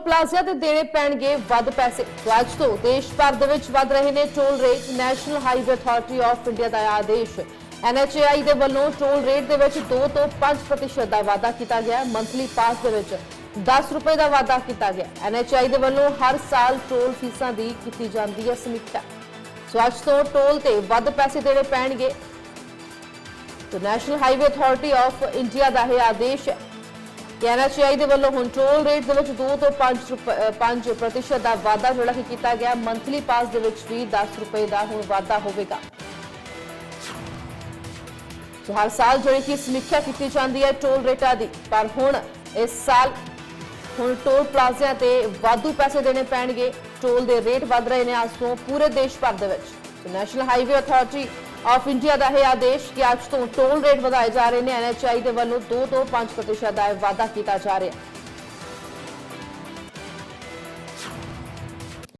Plaza ਤੇ ਦੇਣੇ ਪੈਣਗੇ ਵੱਧ ਪੈਸੇ। ਅੱਜ ਤੋਂ ਦੇਸ਼ ਭਰ ਦੇ ਵਿੱਚ ਵੱਧ ਰਹੇ ਨੇ toll rate. National Highway Authority of India ਦਾ ਆਦੇਸ਼। ਐਨਐਚਏਆਈ ਦੇ ਵੱਲੋਂ ਟੋਲ ਰੇਟ ਦੇ ਵਿੱਚ 2 ਤੋਂ 5% ਦਾ ਵਾਅਦਾ ਕੀਤਾ ਗਿਆ। ਮੰਥਲੀ ਪਾਸ ਦੇ ਵਿੱਚ 10 ਰੁਪਏ ਦਾ ਵਾਅਦਾ ਕੀਤਾ ਗਿਆ। ਐਨਐਚਏਆਈ ਦੇ ਵੱਲੋਂ ਹਰ ਸਾਲ ਟੋਲ ਫੀਸਾਂ ਦੀ ਕੀਤੀ ਜਾਂਦੀ ਹੈ ਸਮੀਖਿਆ। ਸੋ ਅੱਜ ਤੋਂ ਟੋਲ ਤੇ ਵੱਧ ਪੈਸੇ ਦੇਣੇ ਪੈਣਗੇ। ਤੇ National Highway Authority of India ਦਾ ਇਹ ਆਦੇਸ਼ ਹੈ। ਐਨਐਚਆਈ ਦੇ ਵੱਲੋਂ ਹੁਣ ਟੋਲ ਰੇਟ ਦੇ ਵਿੱਚ 2 ਤੋਂ 5 5 ਪ੍ਰਤੀਸ਼ਤ ਦਾ ਵਾਧਾ ਜਿਹੜਾ ਕਿ ਕੀਤਾ ਗਿਆ। ਮੰਥਲੀ ਪਾਸ ਦੇ ਵਿੱਚ ਵੀ 10 ਰੁਪਏ ਦਾ ਹੁਣ ਵਾਧਾ ਹੋਵੇਗਾ। ਸੋ ਹਰ ਸਾਲ ਜਿਹੜੀ ਕਿ ਸਮੀਖਿਆ ਕੀਤੀ ਜਾਂਦੀ ਹੈ ਟੋਲ ਰੇਟਾਂ ਦੀ। ਪਰ ਹੁਣ ਇਸ ਸਾਲ ਹੁਣ ਟੋਲ ਪਲਾਜ਼ਿਆਂ ਤੇ ਵਾਧੂ ਪੈਸੇ ਦੇਣੇ ਪੈਣਗੇ। ਟੋਲ ਦੇ ਰੇਟ ਵੱਧ ਰਹੇ ਨੇ ਅੱਜ ਤੋਂ ਪੂਰੇ ਦੇਸ਼ ਭਰ ਦੇ ਵਿੱਚ। National Highway Authority of India ਦਾ ਇਹ ਆਦੇਸ਼ ਕਿ ਅੱਜ ਤੋਂ ਟੋਲ ਰੇਟ ਵਧਾਏ ਜਾ ਰਹੇ ਨੇ। ਐਨਐਚਆਈ ਦੇ ਵੱਲੋਂ 2 ਤੋਂ 5% ਦਾ ਇਹ ਵਾਧਾ ਕੀਤਾ ਜਾ ਰਿਹਾ। ਹੈ